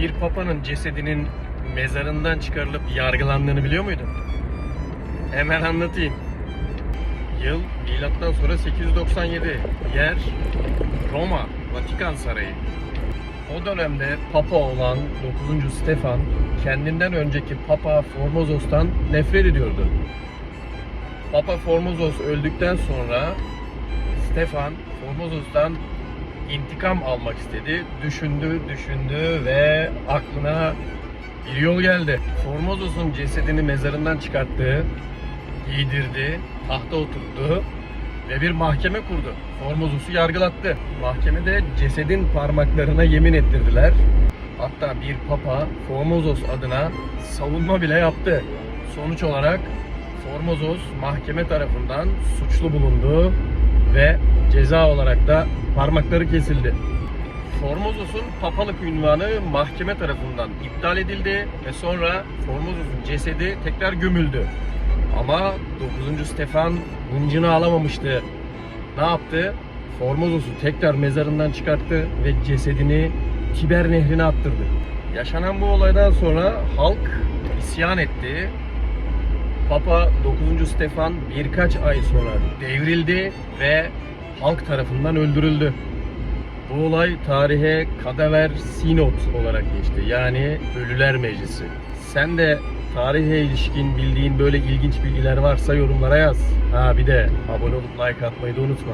bir papanın cesedinin mezarından çıkarılıp yargılandığını biliyor muydun? Hemen anlatayım. Yıl milattan sonra 897. Yer Roma, Vatikan Sarayı. O dönemde Papa olan 9. Stefan kendinden önceki Papa Formozos'tan nefret ediyordu. Papa Formozos öldükten sonra Stefan Formozos'tan intikam almak istedi. Düşündü, düşündü ve aklına bir yol geldi. Formozos'un cesedini mezarından çıkarttı, giydirdi, tahta oturttu ve bir mahkeme kurdu. Formozos'u yargılattı. Mahkemede cesedin parmaklarına yemin ettirdiler. Hatta bir papa Formozos adına savunma bile yaptı. Sonuç olarak Formozos mahkeme tarafından suçlu bulundu ve ceza olarak da parmakları kesildi. Formozos'un papalık ünvanı mahkeme tarafından iptal edildi ve sonra Formozos'un cesedi tekrar gömüldü. Ama 9. Stefan hıncını alamamıştı. Ne yaptı? Formozos'u tekrar mezarından çıkarttı ve cesedini Tiber nehrine attırdı. Yaşanan bu olaydan sonra halk isyan etti. Papa 9. Stefan birkaç ay sonra devrildi ve halk tarafından öldürüldü. Bu olay tarihe Kadaver Sinod olarak geçti. Yani Ölüler Meclisi. Sen de tarihe ilişkin bildiğin böyle ilginç bilgiler varsa yorumlara yaz. Ha bir de abone olup like atmayı da unutma.